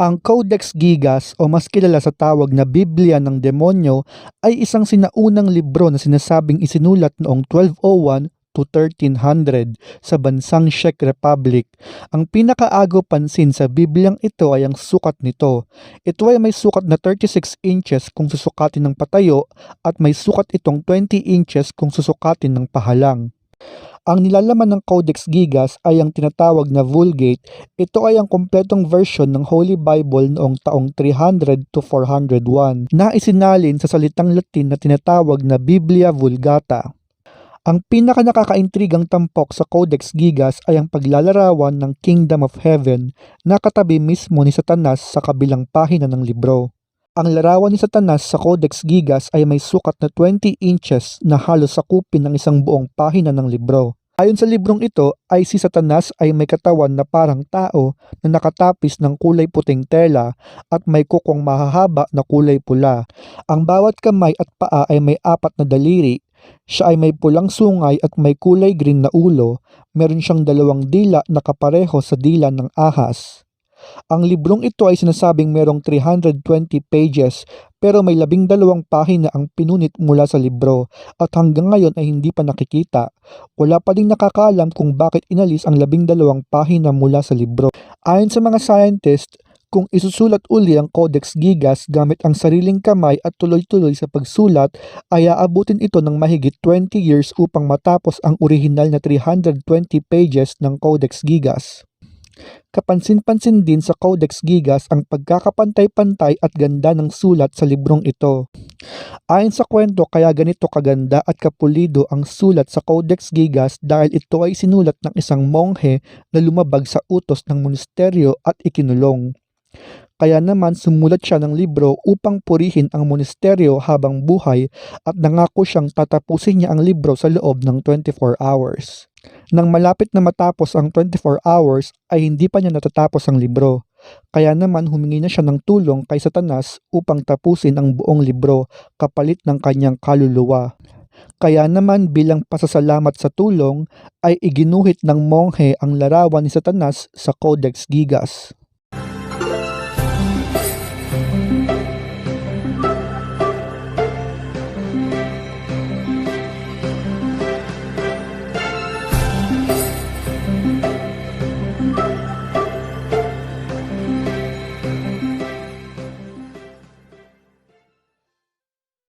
Ang Codex Gigas o mas kilala sa tawag na Biblia ng Demonyo ay isang sinaunang libro na sinasabing isinulat noong 1201 to 1300 sa bansang Czech Republic. Ang pinakaagaw pansin sa Bibliang ito ay ang sukat nito. Ito ay may sukat na 36 inches kung susukatin ng patayo at may sukat itong 20 inches kung susukatin ng pahalang. Ang nilalaman ng Codex Gigas ay ang tinatawag na Vulgate. Ito ay ang kompletong version ng Holy Bible noong taong 300 to 401 na isinalin sa salitang Latin na tinatawag na Biblia Vulgata. Ang pinaka nakakaintrigang tampok sa Codex Gigas ay ang paglalarawan ng Kingdom of Heaven na katabi mismo ni Satanas sa kabilang pahina ng libro. Ang larawan ni Satanas sa Codex Gigas ay may sukat na 20 inches na halos sakupin ng isang buong pahina ng libro. Ayon sa librong ito ay si Satanas ay may katawan na parang tao na nakatapis ng kulay puting tela at may kukong mahahaba na kulay pula. Ang bawat kamay at paa ay may apat na daliri. Siya ay may pulang sungay at may kulay green na ulo. Meron siyang dalawang dila na kapareho sa dila ng ahas. Ang librong ito ay sinasabing merong 320 pages pero may labing dalawang pahina ang pinunit mula sa libro at hanggang ngayon ay hindi pa nakikita. Wala pa ding nakakaalam kung bakit inalis ang labing dalawang pahina mula sa libro. Ayon sa mga scientist, kung isusulat uli ang Codex Gigas gamit ang sariling kamay at tuloy-tuloy sa pagsulat, ay aabutin ito ng mahigit 20 years upang matapos ang orihinal na 320 pages ng Codex Gigas. Kapansin-pansin din sa Codex Gigas ang pagkakapantay-pantay at ganda ng sulat sa librong ito. Ayon sa kwento kaya ganito kaganda at kapulido ang sulat sa Codex Gigas dahil ito ay sinulat ng isang monghe na lumabag sa utos ng monasteryo at ikinulong. Kaya naman sumulat siya ng libro upang purihin ang monasteryo habang buhay at nangako siyang tatapusin niya ang libro sa loob ng 24 hours. Nang malapit na matapos ang 24 hours ay hindi pa niya natatapos ang libro. Kaya naman humingi na siya ng tulong kay Satanas upang tapusin ang buong libro kapalit ng kanyang kaluluwa. Kaya naman bilang pasasalamat sa tulong ay iginuhit ng monghe ang larawan ni Satanas sa Codex Gigas.